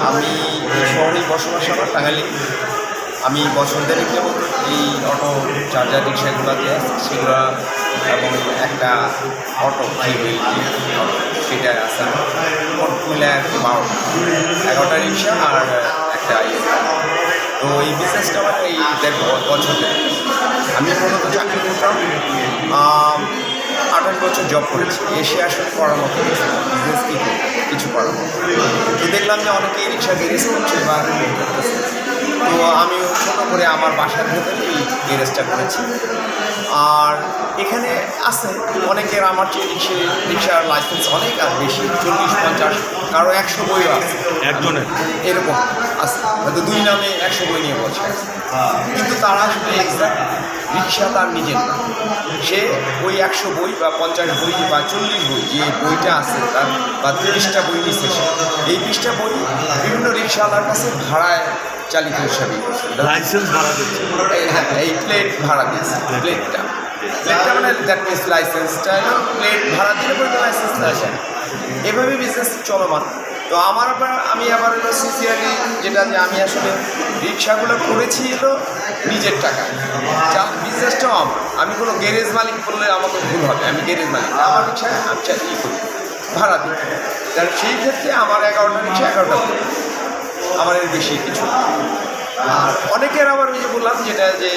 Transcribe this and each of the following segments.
আমি শহরেই বসবাস আমার টাঙ্গাইলে। আমি বছর দেড়েক এই অটো চার্জার রিক্সাগুলোতে সেগুলো এবং একটা অটো অটো সেটা আমার মোট মিলে বারোটা এগারোটা রিক্সা আর একটা তো এই বিজনেসটা আমার এই দেড় বছর আমি মূলত চাকরি করতাম আঠাশ বছর জব করেছি। এসে আসলে করার মতো কিছু বিজনেস কী? কিছু করার মতো। তো দেখলাম যে অনেকেই রিক্সা গ্যারেজ করছে বা করতেছে। তো আমি ছোটো করে আমার বাসার ভেতরে এই গ্যারেজটা করেছি। আর এখানে আছে অনেকের আমার চেয়ে রিক্সে রিক্সার লাইসেন্স অনেক আর বেশি চল্লিশ পঞ্চাশ কারও একশো বইও আছে। একজনের? এরকম। হয়তো দুই নামে একশো বই নিয়ে বসে আছে। কিন্তু তারা আসলে এক্সাক্ট রিক্সা তার নিজের না। সে ওই একশো বই বা পঞ্চাশ বই বা চল্লিশ বই যে বইটা আছে তার বা তিরিশটা বই নিচ্ছে সে এই বিশটা বই বিভিন্ন রিক্সাওয়ালার কাছে ভাড়ায় চালিত হিসাবে। লাইসেন্স ভাড়া দিচ্ছে। হ্যাঁ এই প্লেট ভাড়া দিয়েছে প্লেটটা প্লেটটা মানে দ্যাট মিনস লাইসেন্সটা প্লেট ভাড়া দিলে পরে লাইসেন্সটা আসে এভাবে বিজনেস চলমান। তো আমার আবার, আমি আবার হলো সিসিআরই যেটা যে আমি আসলে রিক্সাগুলো করেছি হলো নিজের টাকা। যা বিজনেসটাও আমার। আমি কোনো গ্যারেজ মালিক করলে আমাকে ভুল হবে। আমি গ্যারেজ মালিক। আমার রিক্সা আমি চাই ই করি ভাড়া দিই তার সেই ক্ষেত্রে আমার এগারোটা রিক্সা এগারোটা আমার এর বেশি কিছু আর অনেকের আবার ওই যে বললাম যেটা যে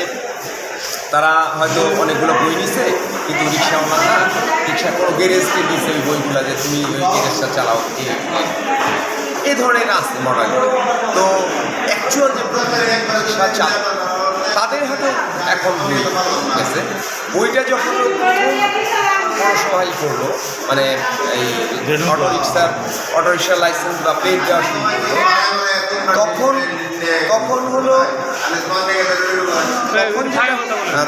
তারা হয়তো অনেকগুলো বই নিছে, কিন্তু রিক্সাওয়ালা না। রিক্সা কোনো গ্যারেজকে দিয়েছে ওই বইগুলো যে তুমি ওই গ্যারেজটা চালাও। এই ধরনের আছে মডেল তো অ্যাকচুয়াল যে রিক্সা চালায় তাদের হাতে এখন বই গেছে বইটা যখন পৌরসভাই করল মানে এই অটো রিক্সার অটো রিক্সার লাইসেন্স বা দেওয়া শুরু করল তখন তখন হলো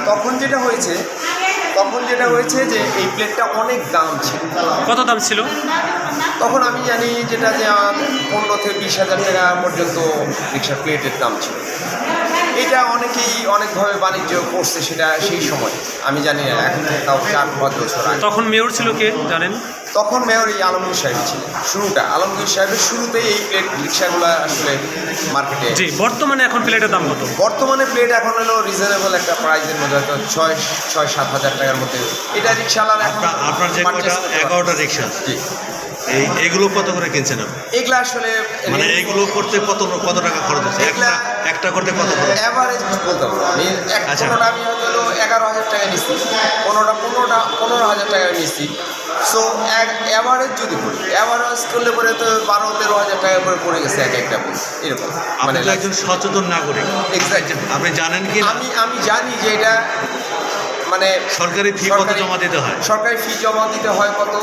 তখন যেটা হ্যাঁ, হয়েছে তখন যেটা হয়েছে যে এই প্লেটটা অনেক দাম ছিল। কত দাম ছিল? তখন আমি জানি যেটা যে পনেরো থেকে বিশ হাজার টাকা পর্যন্ত রিক্সার প্লেটের দাম ছিল। এটা অনেকেই অনেকভাবে বাণিজ্য করছে সেটা সেই সময়। আমি জানি না এখন থেকে তাও চার পাঁচ বছর আগে। তখন মেয়র ছিল কে জানেন? তখন মেয়র এই আলমগীর সাহেব ছিলেন শুরুটা। আলমগীর সাহেবের শুরুতেই এই প্লেট রিক্সাগুলো আসলে মার্কেটে জি বর্তমানে এখন প্লেটের দাম কত? বর্তমানে প্লেট এখন হলো রিজনেবল একটা প্রাইসের মধ্যে হয়তো ছয় ছয় সাত হাজার টাকার মধ্যে। এটা রিক্সাওয়ালার এখন আপনার যে। এগারোটা রিক্সা জি। এই এগুলো কত করে কিনছেন আপনি? এগুলো আসলে মানে এইগুলো করতে কত কত টাকা খরচ হচ্ছে? একটা একটা করতে কত খরচ? অ্যাভারেজ বলতে পারব আমি এক আচ্ছা। কোনোটা আমি হলো এগারো হাজার টাকা নিচ্ছি। কোনোটা পনেরোটা পনেরো হাজার টাকা নিচ্ছি। সো এক অ্যাভারেজ যদি করি অ্যাভারেজ করলে পরে তো বারো তেরো হাজার টাকা করে পড়ে গেছে এক একটা বই এরকম। আপনি মানে একজন সচেতন নাগরিক। এক্সাক্ট আপনি জানেন কি আমি আমি জানি যে এটা মানে সরকারি ফি কত জমা দিতে হয়? সরকারি ফি জমা দিতে হয় কত?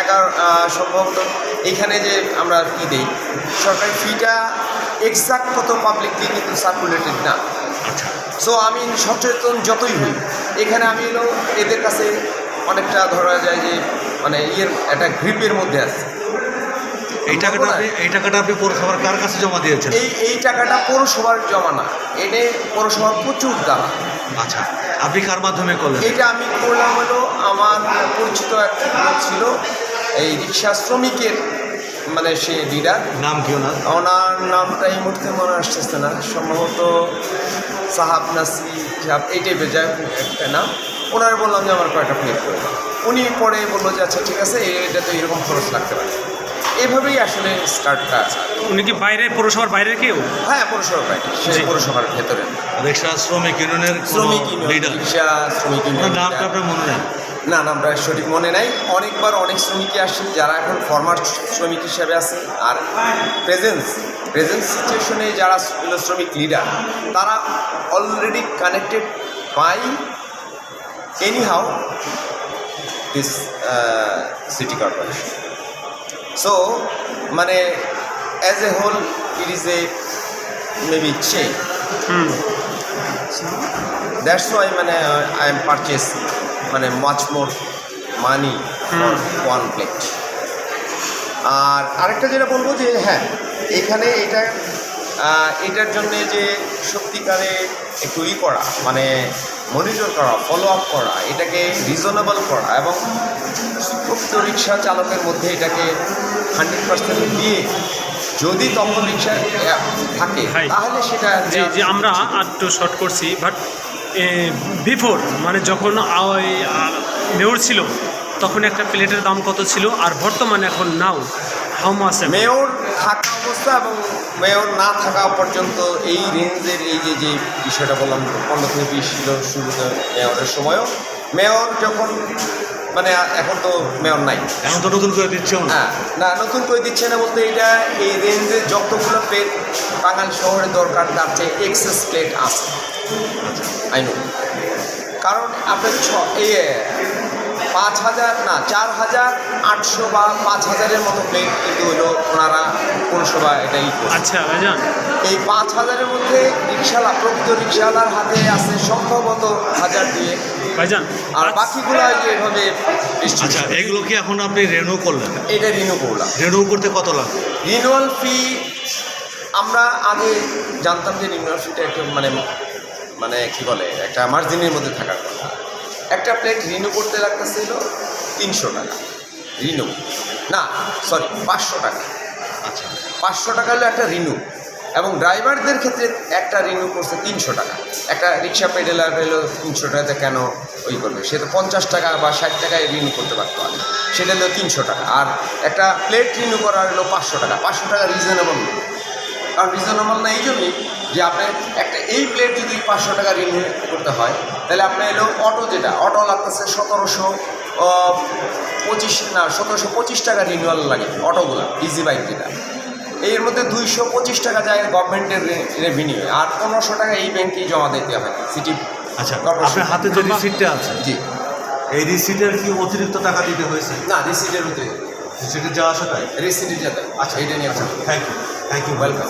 এগারো সম্ভবত এখানে যে আমরা ফি দিই। সরকারি ফিটা এক্সাক্ট কত পাবলিক পাবলিকলি কিন্তু সার্কুলেটেড না। আচ্ছা। সো আমি সচেতন যতই হই এখানে আমি হলো এদের কাছে অনেকটা ধরা যায় যে মানে ইয়ের একটা গ্রিপের মধ্যে আছে। এই টাকাটা আপনি এই টাকাটা আপনি পৌরসভার কার কাছে জমা দিয়েছেন? এই এই টাকাটা পৌরসভার জমা না। এনে পৌরসভার প্রচুর দাম। আচ্ছা। আপনি কার মাধ্যমে করলেন? এটা আমি করলাম হলো আমার পরিচিত একটা লোক ছিল এই রিক্সা শ্রমিকের মানে সে লিডার নাম কি ওনার? ওনার নামটা এই মুহূর্তে মনে আসতেছে না। সম্ভবত সাহাব নাসি সাহাব এই টাইপের যাই একটা নাম। ওনার বললাম যে আমার কয়েকটা প্লেট করে উনি পরে বলল যে আচ্ছা ঠিক আছে এটা তো এরকম খরচ লাগতে পারে। এভাবেই আসলে স্টার্টটা আছে। উনি কি বাইরে পৌরসভার বাইরে কেউ? হ্যাঁ পৌরসভার বাইরে। সে জি। পৌরসভার ভেতরে। রিক্সা শ্রমিক ইউনিয়নের শ্রমিক ইউনিয়ন লিডার রিক্সা শ্রমিক ইউনিয়ন নামটা আপনার মনে নেই? না নামটা সঠিক মনে নাই। অনেকবার অনেক শ্রমিকই আসছে যারা এখন ফরমার শ্রমিক হিসাবে আছে। আর প্রেজেন্স প্রেজেন্ট সিচুয়েশনে যারা শ্রমিক লিডার তারা already connected by any how this city corporation so মানে as a whole it is a maybe hmm that's why মানে আই এম পারচেস মানে much more money one plate আর আরেকটা যেটা বলব যে হ্যাঁ এখানে এটা এটার জন্য যে সত্যিকারে একটু ই করা মানে মনিটর করা ফলো আপ করা এটাকে রিজনেবল করা এবং প্রকৃত রিক্সা চালকের মধ্যে এটাকে হান্ড্রেড পার্সেন্ট দিয়ে যদি তখন রিক্সা থাকে তাহলে সেটা যে যে আমরা একটু শর্ট করছি বাট বিফোর মানে যখন ওই, মেয়র ছিল তখন একটা প্লেটের দাম কত ছিল আর বর্তমানে এখন নাও হাউ মাস মেয়র থাকা অবস্থা এবং মেয়র না থাকা পর্যন্ত এই রেঞ্জের এই যে যে বিষয়টা বললাম পনেরো থেকে বিশ ছিল শুরুতে মেয়রের সময়ও। মেয়র যখন মানে এখন তো মেয়র নাই। এখন তো নতুন করে দিচ্ছে না। হ্যাঁ না নতুন করে দিচ্ছে না বলতে এটা এই রেঞ্জের যতগুলো প্লেট বাঙালি শহরে দরকার তার চেয়ে এক্সেস প্লেট আছে। আই নো কারণ আপনার ছ এই পাঁচ হাজার না চার হাজার আটশো বা পাঁচ হাজারের মতো প্লেট কিন্তু হলো ওনারা পৌরসভা এটাই করে। আচ্ছা এই পাঁচ হাজারের মধ্যে রিক্সাওয়ালা প্রকৃত রিক্সাওয়ালার হাতে আছে সম্ভবত হাজার দিয়ে ভাইজান আর বাকিগুলো যেভাবে আচ্ছা এগুলো কি এখন আপনি রেনু করলেন? এটা রিনিউ করলাম। রেনু করতে কত লাগবে? রিনুয়াল ফি আমরা আগে জানতাম যে রিনুয়াল ফিটা একটু মানে মানে কি বলে একটা মার্জিনের মধ্যে থাকার কথা। একটা প্লেট রিনিউ করতে লাগতেছিল তিনশো টাকা। রিনু না সরি পাঁচশো টাকা। আচ্ছা। পাঁচশো টাকা হলো একটা রিনু এবং ড্রাইভারদের ক্ষেত্রে একটা রিনু করছে তিনশো টাকা। একটা রিক্সা পেডেলার হলো তিনশো টাকাতে কেন ওই করবে? সে তো পঞ্চাশ টাকা বা ষাট টাকায় রিনু করতে পারতো আগে। সেটা হলো তিনশো টাকা। আর একটা প্লেট রিনু করা হলো পাঁচশো টাকা। পাঁচশো টাকা রিজনেবল কারণ রিজনেবল না এই জন্যই যে আপনি একটা এই প্লেট যদি পাঁচশো টাকা ঋণ করতে হয় তাহলে আপনি এলো অটো যেটা অটো লাগতেছে সতেরোশো পঁচিশ না সতেরোশো পঁচিশ টাকা রিনিউয়াল লাগে অটোগুলো ইজি বাইক যেটা। এর মধ্যে দুইশো পঁচিশ টাকা যায় গভর্নমেন্টের রেভিনিউ আর পনেরোশো টাকা এই ব্যাংকেই জমা দিতে হয় সিটি আচ্ছা। আপনার হাতে যে রিসিপ্টটা আছে জি। এই রিসিটের কি অতিরিক্ত টাকা দিতে হয়েছে? না রিসিটের মধ্যে রিসিটে যাওয়া আসে তাই? রিসিটের যাতে আচ্ছা এটা নিয়ে আসা। Thank you thank you welcome